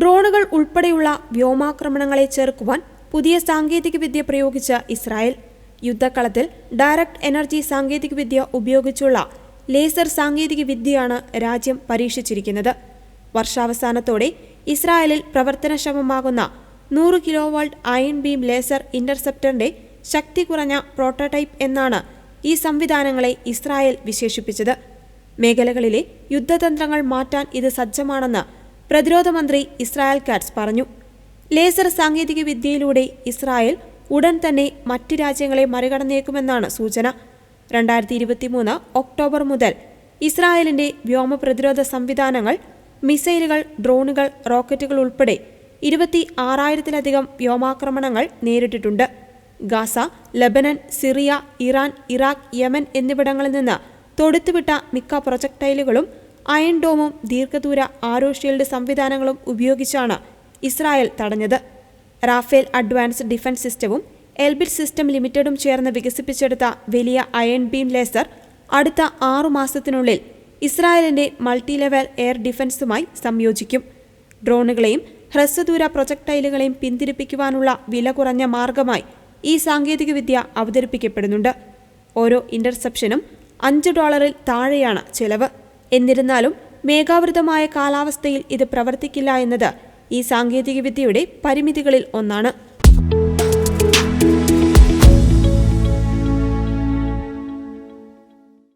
ഡ്രോണുകൾ ഉൾപ്പെടെയുള്ള വ്യോമാക്രമണങ്ങളെ ചെറുക്കുവാൻ പുതിയ സാങ്കേതികവിദ്യ പ്രയോഗിച്ച ഇസ്രായേൽ. യുദ്ധക്കളത്തിൽ ഡയറക്ട് എനർജി സാങ്കേതികവിദ്യ ഉപയോഗിച്ചുള്ള ലേസർ സാങ്കേതികവിദ്യയാണ് രാജ്യം പരീക്ഷിച്ചിരിക്കുന്നത്. വർഷാവസാനത്തോടെ ഇസ്രായേലിൽ പ്രവർത്തനക്ഷമമാകുന്ന നൂറ് kilo volt iron beam laser ഇന്റർസെപ്റ്ററിന്റെ ശക്തി കുറഞ്ഞ പ്രോട്ടോടൈപ്പ് എന്നാണ് ഈ സംവിധാനങ്ങളെ ഇസ്രായേൽ വിശേഷിപ്പിച്ചത്. മേഖലകളിലെ യുദ്ധതന്ത്രങ്ങൾ മാറ്റാൻ ഇത് സജ്ജമാണെന്ന് പ്രതിരോധ മന്ത്രി ഇസ്രായേൽ കാറ്റ്സ് പറഞ്ഞു. ലേസർ സാങ്കേതിക വിദ്യയിലൂടെ ഇസ്രായേൽ ഉടൻ തന്നെ മറ്റ് രാജ്യങ്ങളെ മറികടന്നേക്കുമെന്നാണ് സൂചന. രണ്ടായിരത്തി ഇരുപത്തിമൂന്ന് ഒക്ടോബർ മുതൽ ഇസ്രായേലിന്റെ വ്യോമ പ്രതിരോധ സംവിധാനങ്ങൾ മിസൈലുകൾ ഡ്രോണുകൾ റോക്കറ്റുകൾ ഉൾപ്പെടെ ഇരുപത്തി ആറായിരത്തിലധികം വ്യോമാക്രമണങ്ങൾ നേരിട്ടിട്ടുണ്ട്. Gaza Lebanon Syria Iran Iraq Yemen എന്നിവിടങ്ങളിൽ നിന്ന് തൊടുത്തുവിട്ട മിക്ക പ്രൊജക്ടൈലുകളും അയൺ ഡോമും ദീർഘദൂര ആരോ ഷീൽഡ് സംവിധാനങ്ങളും ഉപയോഗിച്ചാണ് ഇസ്രായേൽ തടഞ്ഞത്. റാഫേൽ അഡ്വാൻസ്ഡ് ഡിഫൻസ് സിസ്റ്റവും എൽബിറ്റ് സിസ്റ്റം ലിമിറ്റഡും ചേർന്ന് വികസിപ്പിച്ചെടുത്ത വലിയ അയൺ ബീം ലേസർ അടുത്ത ആറു മാസത്തിനുള്ളിൽ ഇസ്രായേലിന്റെ മൾട്ടി ലെവൽ എയർ ഡിഫൻസുമായി സംയോജിക്കും. ഡ്രോണുകളെയും ഹ്രസ്വദൂര പ്രൊജക്ടൈലുകളെയും പിന്തിരിപ്പിക്കുവാനുള്ള വില കുറഞ്ഞ മാർഗമായി ഈ സാങ്കേതികവിദ്യ അവതരിപ്പിക്കപ്പെടുന്നുണ്ട്. ഓരോ ഇന്റർസെപ്ഷനും അഞ്ച് ഡോളറിൽ താഴെയാണ് ചെലവ്. എന്നിരുന്നാലും മേഘാവൃതമായ കാലാവസ്ഥയിൽ ഇത് പ്രവർത്തിക്കില്ല എന്നത് ഈ സാങ്കേതികവിദ്യയുടെ പരിമിതികളിൽ ഒന്നാണ്